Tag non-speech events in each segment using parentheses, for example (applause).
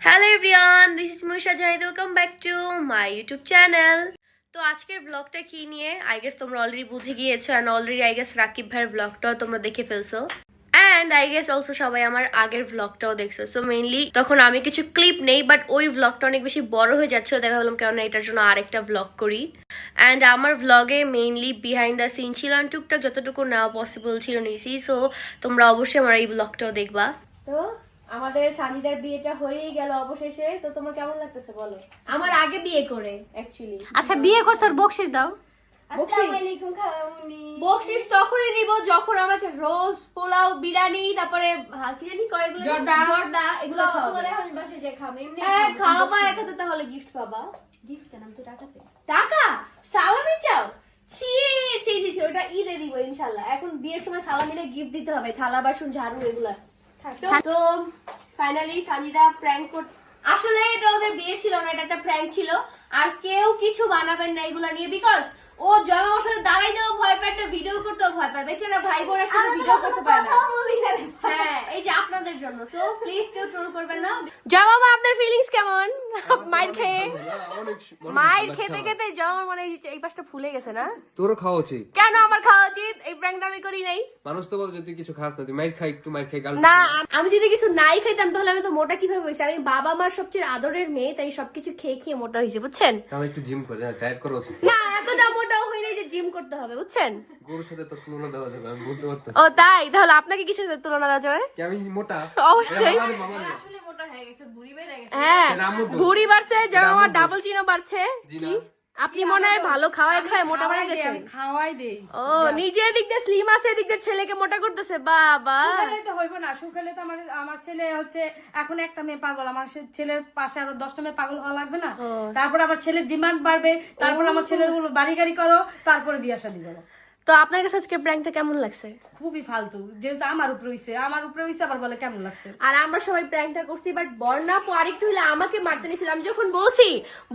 Hello everyone this is Muisha Zahid welcome back to my YouTube channel তো আজকের ব্লগটা কি নিয়ে? আই গেস তোমরা অলরেডি বুঝে গিয়েছো and already I guess Rakib ভাইয়ের ব্লগটাও তোমরা দেখে ফেলছো। অ্যান্ড আই গেস অলসো সবাই আমার আগের ব্লগটাও দেখছ। সো মেইনলি তখন আমি কিছু ক্লিপ নেই বাট ওই ব্লগটা অনেক বেশি বড় হয়ে যাচ্ছিল দেখা ভাবলাম কেননা এটার জন্য আরেকটা ব্লগ করি। অ্যান্ড আমার ব্লগে মেইনলি বিহাইন্ড দ্য সিন ছিল টুকটাক যতটুকু নেওয়া পসিবল ছিল নিয়েছি। সো তোমরা অবশ্যই আমার এই ব্লগটাও দেখবা। তো আমাদের সানিদার বিয়েটা হয়েই গেল অবশেষে তো তোমার কেমন লাগতেছে বলো? আমার আগে বিয়ে করে। অ্যাকচুয়ালি আচ্ছা বিয়ে করছ আর বকশিস দাও। বকশিস? তখনই নিব যখন আমাকে রোজ পোলাও বিরিয়ানি তারপরে হ্যাঁ, কি জানি কয় এগুলো জর্দা। জর্দা এগুলো খাওয়াবে হ্যাঁ খাওয়াবা এক হাতে তাহলে গিফট পাবা। টাকা সালামি চাও? ছি ছি ছি ছি ওটা ঈদে দিব ইনশাল্লাহ। এখন বিয়ের সময় সালামিরে গিফট দিতে হবে থালা বাসন ঝাড়ু এগুলা। তো- তো ফাইনালি সানিদা প্র্যাঙ্ক কর আসলে এটা ওদের বিয়ে ছিল না এটা একটা প্র্যাঙ্ক ছিল। আর কেউ কিছু বানাবেন না এগুলা নিয়ে বিকজ ও জমা ওর সাথে দাঁড়াইতেও ভয় পায় একটা ভিডিও করতেও ভয় পায়। বেচারা ভাই বোন একসাথে ভিডিও করতে পারে না। হ্যাঁ এই যে আপনাদের জন্য। তো প্লিজ কেউ ট্রোল করবেন না। জমা আপনার ফিলিংস কেমন? মাইর খেয়ে মাইর খেতে খেতে জমা মনে হচ্ছে এই পাশটা ফুলে গেছে না? তোরও খাওয়া উচিত। কেন আমার খাওয়া উচিত? এই প্র্যাঙ্ক আমি করি নাই। মানুষ তো বলছে তুই কিছু খাস না তুই মাইর খাই একটু খাই গাল না আমি যদি কিছু নাই খাইতাম তাহলে আমি তো মোটা কীভাবে হয়েছে? আমি বাবা মার সবচেয়ে আদরের মেয়ে তাই সবকিছু খেয়ে খেয়ে মোটা হয়েছে বুঝছেন? তাহলে একটু জিম করে ডায়েট করা উচিত। না এতটা মোটাও হই নাই যে জিম করতে হবে বুঝছেন? গরুর সাথে তোর তুলনা দেওয়া যাবে আমি বলতে পারতেছি। ও তাই? তাহলে আপনাকে কিসের সাথে তুলনা দেওয়া যাবে? কি আমি মোটা? অবশ্যই। আসলে মোটা হয়ে গেছে বুড়ি বেড়ে গেছে। হ্যাঁ। ভুড়ি বাড়ছে যেমন আমার ডাবল চিনো বাড়ছে। কি? আপনি মনে হয় ভালো খাওয়াই খায় মোটা হয়ে গেছে আমি খাওয়াই দেই। ও নিজে দিক দিয়ে স্লিম আছে এদিক দিয়ে ছেলেকে মোটা করতেছে বাবা। শুকালে তো হইব না শুকালে তো আমার আমার ছেলে হচ্ছে এখন একটা মেয়ে পাগল আমার ছেলের পাশে আরও দশটা মেয়ে পাগল হওয়া লাগবে না। তারপর আবার ছেলের ডিমান্ড বাড়বে তারপর আমার ছেলের বাড়ি গাড়ি করো তারপরে বিয়া শাদী করো। তো আপনার কাছে আজকে প্র্যাঙ্কটা কেমন লাগছে? খুবই ফালতু। যেহেতু আমার উপরে হইছে আমার উপরে হইছে আবার বলে কেমন লাগছে? আর আমরা সবাই প্র্যাঙ্কটা করছি বাট বর্ণাপু আরেকটু হলে আমাকে মারতে নিয়েছিল। আমি যখন বলছি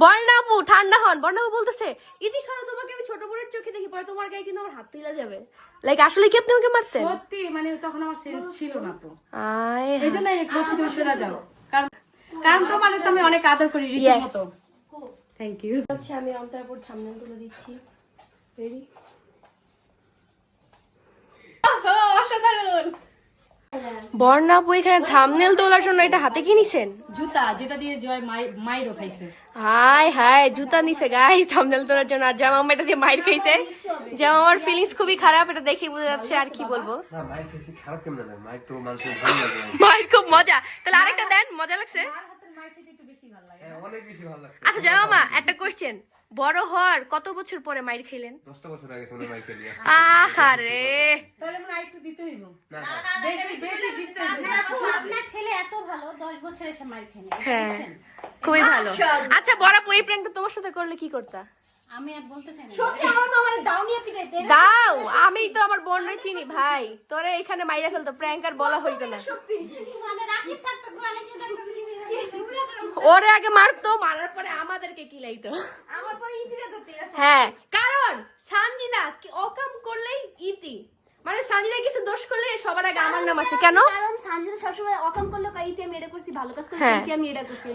বর্ণাপু ঠান্ডা হন। বর্ণাপু বলতেছে ইতি সরো তোমাকে আমি ছোট বোনের চোখে দেখি পরে তোমার গায়ে কিন্তু আমার হাত তুলে যাবে। লাইক আসলে কি আপনি আমাকে মারতেন? সত্যি মানে তখন আমার সেন্স ছিল না তো। আয় এই জন্য এই কোর্সে তুমি শোনা যাও। কারণ কারণ তো মানে তো আমি অনেক আদর করি. রীতিমতো। থ্যাংক ইউ হচ্ছে আমি অন্তরাপুর সামনে তুলে দিচ্ছি। রেডি বর্ণাপু এখানে থামনেল তোলার জন্য এটা হাতে কি নিছেন? জুতা যেটা দিয়ে জয় মাইর খাইছে। হাই হাই জুতা নিছে গাইস থামনেল তোলার জন্য। আর জামা এটা দিয়ে মাইর খাইছে। জামা আমার ফিলিংস খুবই খারাপ এটা দেখে বোঝা যাচ্ছে আর কি বলব। না মাইর খাইছে খারাপ কেমন লাগে? মাইর তো মানুষের ভালো লাগে। মাইর খুব মজা। তাহলে আরেকটা দেন মজা লাগছে? আর খেতে একটু বেশি ভালো লাগে হ্যাঁ অনেক বেশি ভালো লাগছে আচ্ছা মা একটা কোশ্চেন বড় হওয়ার কত বছর পরে মাইর খাইলেন দশটা বছর আগে মনে মাইর খেয়ে দিয়েছে আহারে তাহলে মনে একটু দিতে হইব না না বেশি বেশি ডিস্টেন্স আপনার ছেলে এত ভালো দশ বছর এসে মার খেয়ে হ্যাঁ খুবই ভালো আচ্ছা বড় তোমার সাথে করলে কি করতা আমি আর বলতে চাই না দাও আমি তো আমার বোনরে চিনি ভাই তোরে এখানে মাইরা ফেলতো প্র্যাঙ্ক আর বলা হইতো না মানে রাখি থাকতো গোয়ালে যে দেখো ওরে আগে মারতো মারার পরে আমাদেরকে কিলাইতো আমার পরে ইতিরা ধরতে হ্যাঁ কারণ সানজিদা কি- অকাম করলেই ইতি। মানে সানজিদা কিছু দোষ করলে সবার আগে আমার নাম আসে কেন? কারণ সানজিদা সবসময় অকাম করলে কাইতে আমি এটা করছি ভালো কাজ করলে হ্যাঁ। কাইতে আমি এটা করছি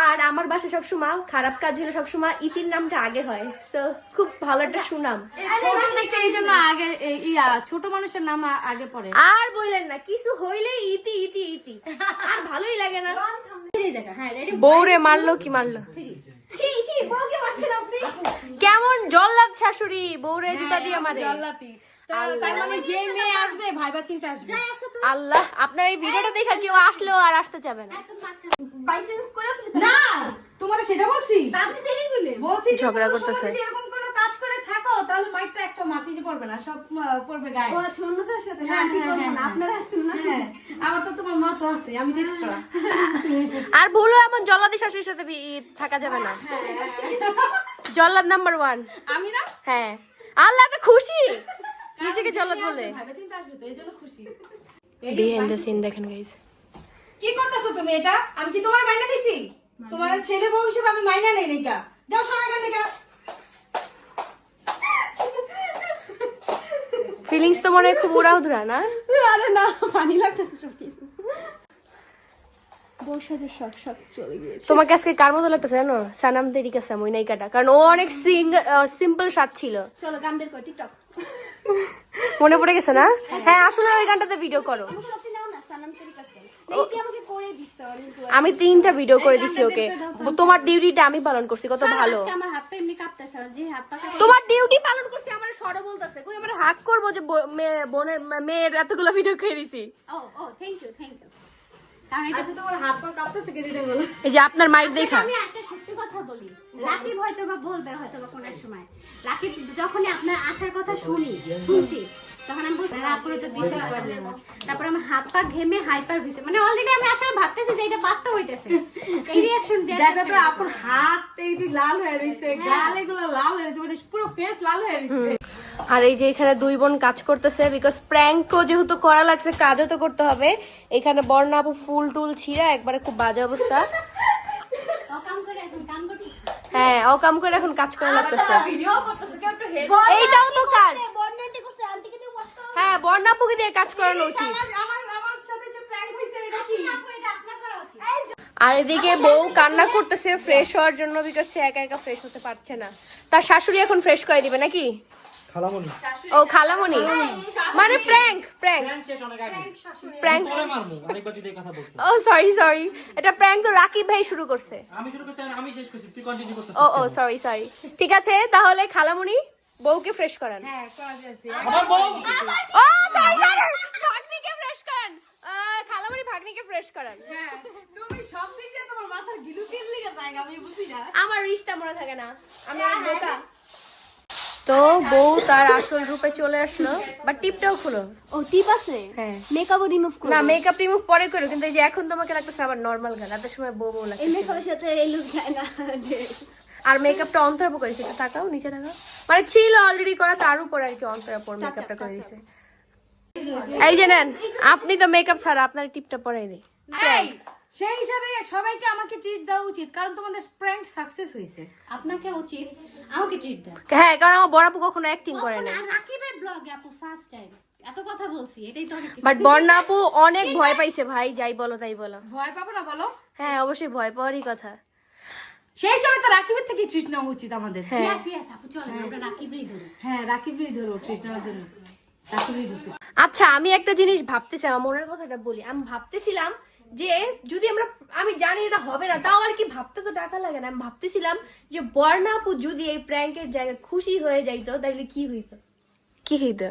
আর আমার বাসায় সবসময় খারাপ কাজ হলে সবসময় ইতির নামটা আগে হয়। সো খুব ভালো একটা সুনাম। ছোট এই জন্য আগে ইয়া ছোট মানুষের নাম আগে পড়ে। আর বললেন না কিছু হইলেই ইতি ইতি ইতি। আর ভালোই লাগে না। হ্যাঁ বউরে মারলো কি মারলো? ছি ছি বউকে মারছেন আপনি? কেমন জল্লাদ শাশুড়ি বউরে জুতা দিয়ে মারে। জল্লাতি মানে যে মেয়ে আসবে ভাইবা চিন্তা আসবে। আল্লাহ আপনার এই ভিডিওটা দেখা কেউ আসলেও আর আসতে যাবে না। বাই চান্স করে ফেলে না তোমার সেটা বলছি। আপনি দেরি করলেন বলছি ঝগড়া করতেছে। সময় এমন কোনো কাজ করে থাকো তাহলে মাইকটা একটা মাটিতে পড়বে না সব পড়বে গায়ে। ও আচ্ছা অন্যটার সাথে? হ্যাঁ, হ্যাঁ হ্যাঁ, বললেন আপনারা আসছেন না? আবার তো তোমার মা তো আছে আমি দেখছি (laughs) আর ভুলও এমন জল্লাদি শাশুড়ির সাথে বি- থাকা যাবে না। জল্লাদ নাম্বার ওয়ান আমি না? হ্যাঁ। আল্লাহ তো খুশি? নিজেকে জল্লাদ বলে। বিহাইন্ড দ্য সিন দেখেন গাইস কি করতেছো তুমি এটা? আমি কি তোমার মাইনা দিছি? তোমার ছেলে বউ হিসেবে আমি মাইনা নেই যাও সরে এখান থেকে। ফিলিংস তো মনে খুব উড়াউধরা না? আরে না পানি লাগতেছে সব কিছু তোমাকে আজকে কার মতো লাগতেছে জানো? সানাম তেরিকা সাম ওই নায়িকাটা কারণ ও অনেক সিম্পল স্বাদ ছিল। চলো গান বের কর টিকটক। মনে পড়ে গেছে না? হ্যাঁ আসলে ওই গানটাতে ভিডিও করো। আমি তিনটা ভিডিও করে দিছি ওকে। তোমার ডিউটিটা আমি পালন করছি কত ভালো। তোমার ডিউটি পালন করছি আমার সরো বলতেছে। কই আমরা হাক করব যে বোনের মেয়ের এতগুলো ভিডিও করে দিছি। ও ও থ্যাংক ইউ থ্যাংক এই যে আপনার মাইক দেখা। আমি একটা সত্যি কথা বলি। রাকিব হয়তো বা বলবে হয়তো বা কোনো সময়। রাকিব যখনই আপনার আসার কথা শুনি শুনছি তখন আমি বলছি তারপরে তো বিশ্বাস করলেন না তারপরে আমার হাত পা ঘেমে হাইপার হয়েছে মানে অলরেডি আমি আসলে ভাবতেছি যে এটা বাস্তব হইতেছে। এই রিয়াকশন দেখো তো আপুর হাত এইটি লাল হয়ে রইছে গাল এগুলো লাল হয়ে রইছে মানে পুরো ফেস লাল হয়ে রইছে। আর এই যে এখানে দুই বোন কাজ করতেছে বিকজ প্র্যাঙ্কও যেহেতু করা লাগছে কাজও তো করতে হবে। এখানে বর্ণা আপু ফুল টুল ছিঁড়া একবারে খুব বাজে অবস্থা। কাম হ্যাঁ অকাম করে এখন কাজ করা লাগতেছে। এইটাও তো কাজ। হ্যাঁ বর্ণা আপুকে দিয়ে কাজ করানো উচিত। আর এদিকে বউ কান্না করতেছে ফ্রেশ হওয়ার জন্য বিকজ সে একা একা ফ্রেশ হতে পারছে না। তার শাশুড়ি এখন ফ্রেশ করে দিবে নাকি? খালামণি। ও খালামণি। মানে প্র্যাঙ্ক প্র্যাঙ্ক। প্র্যাঙ্ক যদি কথা ও সরি সরি এটা প্র্যাঙ্ক তো রাকিব ভাই শুরু করছে। আমি শুরু করছি আমি- শেষ করছি। তুই কন্টিনিউ করতে ও ও সরি সরি ঠিক আছে তাহলে খালামণি বউকে ফ্রেশ করান। হ্যাঁ করা যাচ্ছে। আমার বউ? ও সরি সরি ভাগ্নিকে ফ্রেশ করান। খালামণি ভাগ্নিকে ফ্রেশ করান। হ্যাঁ তুমি সব দিক দিয়ে তোমার মাথার গিলু কিল লিগে জায়গা আমি বুঝি না। আমার রিশতা মনে থাকে না। আমি অনেক বোকা। তো বউ তার আসল রূপে চলে আসলো বাট টিপটাও খুলো। ও টিপ আছে? হ্যাঁ। মেকআপও রিমুভ করো। না মেকআপ রিমুভ পরে করো কিন্তু এই যে এখন তোমাকে লাগতেছে আবার নর্মাল গান রাতের সময় বউ বউ লাগে এই মেকআপের সাথে এই লুক যায় না আর মেকআপটা অন্তরাপ করেছে একটু তাকাও নিচে তাকাও। মানে ছিল অলরেডি করা তার উপর আর কি অন্তরাপ মেকআপটা করে দিছে এই যে নেন আপনি তো মেকআপ ছাড়া আপনার টিপটা পরাই দিই এই! সেই হিসাবে সবাইকে আমাকে ট্রিট দেওয়া উচিত কারণ তোমাদের প্র্যাঙ্ক সাকসেস হয়েছে। আপনাকে উচিত আমাকে ট্রিট দেন হ্যাঁ কারণ আমার বড় আপু কখনো অ্যাক্টিং করে না আর রাকিবের ব্লগে আপু ফার্স্ট টাইম এত কথা বলছি এটাই তো অনেক। বাট বর্ণা আপু অনেক ভয় পাইছে ভাই যাই বলো তাই বলো। ভয় পাবো না বলো? হ্যাঁ অবশ্যই ভয় পাওয়ারই কথা। সেই হিসাবে তো রাকিবের থেকে ট্রিট নেওয়া উচিত আমাদের। হ্যাঁ। Yes, আপু চলেন আমরা রাকিবরেই ধরি হ্যাঁ রাকিবই ধরো ট্রিট নেওয়ার জন্য। আচ্ছা আমি একটা জিনিস ভাবতেছি আমার মনের কথাটা বলি। আমি ভাবতেছিলাম যে যদি আমরা আমি জানি এটা হবে না তাও আর কি ভাবতে তো টাকা লাগে না। আমি ভাবতেছিলাম যে বর্ণাপু যদি এই প্র্যাঙ্কের জায়গায় খুশি হয়ে যাইতো তাহলে কি হইত? কি হইত?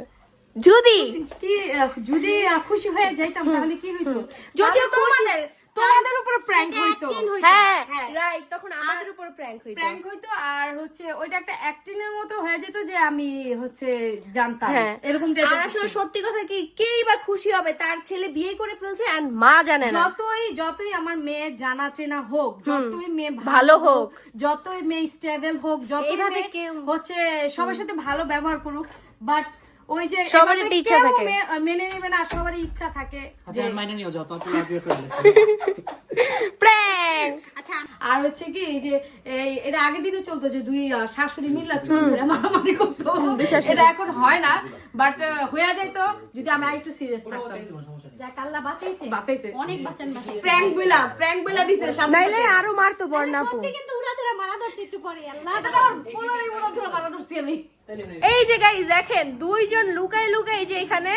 যদি? কি যদি খুশি হয়ে যাইতাম তাহলে কি হইতো? যদিও তোমাদের তোমাদের উপর প্র্যাঙ্ক হইতো। হ্যাঁ। হ্যাঁ। রাইট তখন আমাদের উপর প্র্যাঙ্ক হইতো। প্র্যাঙ্ক হইতো আর হচ্ছে ওইটা একটা অ্যাক্টিং এর মতো হয়ে যেত যে আমি হচ্ছে জানতাম। হ্যাঁ। এরকম আর আসলে সত্যি কথা কি কেই বা খুশি হবে তার ছেলে বিয়ে করে ফেলছে আর মা জানে না। যতই যতই আমার মেয়ে জানা চেনা হোক যতই মেয়ে ভালো হোক। যতই মেয়ে স্টেবল হোক যতই মেয়ে হচ্ছে সবার সাথে ভালো ব্যবহার করুক বাট ওই যে এভাবে একটা ইচ্ছা থাকে। মেনে নেবে না সবারই ইচ্ছা থাকে আচ্ছা মাইনে নিয়ে যাও তোমার লাভ করে প্র্যাঙ্ক (laughs) আচ্ছা আর হচ্ছে কি এই যে এটা আগের দিনে চলতো যে দুই শাশুড়ি মিল্লা চুল মারামারি করতো। এটা এখন হয় না বাট হয়ে যাইতো যদি আমি একটু সিরিয়াস থাকতাম। যাক আল্লাহ বাঁচাইছে। বাঁচাইছে। অনেক বাঁচান বাঁচাইছে। প্র্যাঙ্ক বিলা প্র্যাঙ্ক বিলা দিছে নাইলে আরও মারতো বর্ণা কিন্তু উড়া ধরে মারা ধরতে একটু পরে আল্লাহ। ধরে মারা ধরছি আমি। এই যে গাইস দেখেন দুইজন লুকাই লুকাই যে এখানে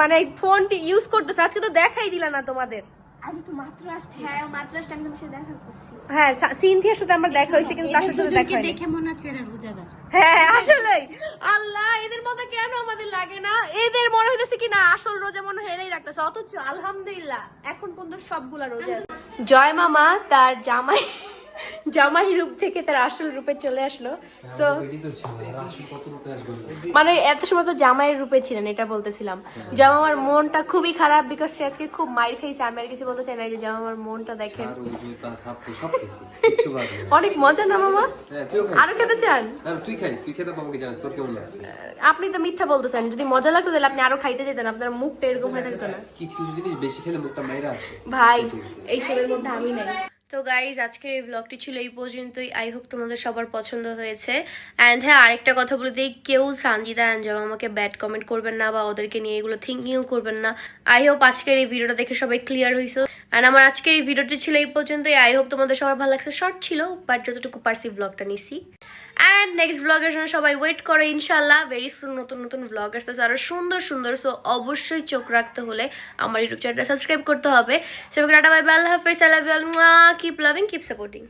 মানে ফোনটি ইউজ করতেছে। আজকে তো দেখাই দিলা না তোমাদের। আমি তো মাত্র আসছি। হ্যাঁ মাত্র আসছি আমি তোমার সাথে দেখা করছি। হ্যাঁ সিনথিয়ার সাথে আমার দেখা হয়েছে কিন্তু তার সাথে দেখা হয়নি। দেখে মনে হচ্ছে এরা রোজাদার। হ্যাঁ আসলেই। আল্লাহ এদের মতো কেন আমাদের লাগে না? এদের মনে হইতেছে কি না আসল রোজা মনে হয় এরাই রাখতেছে। অথচ আলহামদুলিল্লাহ এখন পর্যন্ত সবগুলা রোজা আছে। জয় মামা তার জামাই। জামাই রূপ থেকে তার আসল রূপে চলে আসলো। সো না। মানে এত সময় তো জামাইয়ের রূপে ছিলেন এটা বলতেছিলাম। জামামার মনটা খুবই খারাপ বিকজ সে আজকে খুব মাইর খাইছে। আমি আর কিছু বলতে চাই না যে জামামার মনটা দেখেন। অনেক মজা না মামা? হ্যাঁ আরও খেতে চান? তুই খাইস তুই খেতে পাবো জানিস? তোর কেমন লাগছে? আপনি তো মিথ্যা বলতেছেন। যদি মজা লাগতো তাহলে আপনি আরও খাইতে যেতেন আপনার মুখটা এরকম হয়ে থাকতো না। কিছু কিছু জিনিস বেশি খেলে মুখটা মাইরা আসে। ভাই এই সবের মধ্যে আমি নাই। তো গাইজ আজকের এই ব্লগটি ছিল এই পর্যন্তই। আই হোপ তোমাদের সবার পছন্দ হয়েছে। অ্যান্ড হ্যাঁ আরেকটা কথা বলে দিই, কেউ সানজিদা অ্যান্ড জামা আমাকে ব্যাড কমেন্ট করবেন না বা ওদেরকে নিয়ে এগুলো থিঙ্কিংও করবেন না। আই হোপ আজকের এই ভিডিওটা দেখে সবাই ক্লিয়ার হয়েছে অ্যান্ড আমার আজকের এই ভিডিওটি ছিল এই পর্যন্তই। আই হোপ তোমাদের সবার ভালো লাগছে। শর্ট ছিল বাট যতটুকু পারছি ব্লগটা নিছি। অ্যান্ড নেক্সট ব্লগের জন্য সবাই ওয়েট করো ইনশাল্লাহ ভেরি সুন নতুন নতুন ব্লগ আসতেছে। আরও সুন্দর সুন্দর। সো অবশ্যই চোখ রাখতে হলে আমার ইউটিউব চ্যানেলটা সাবস্ক্রাইব করতে হবে। সেভাবে টাটা বাই বাই আল্লাহ হাফেজ। All keep loving keep supporting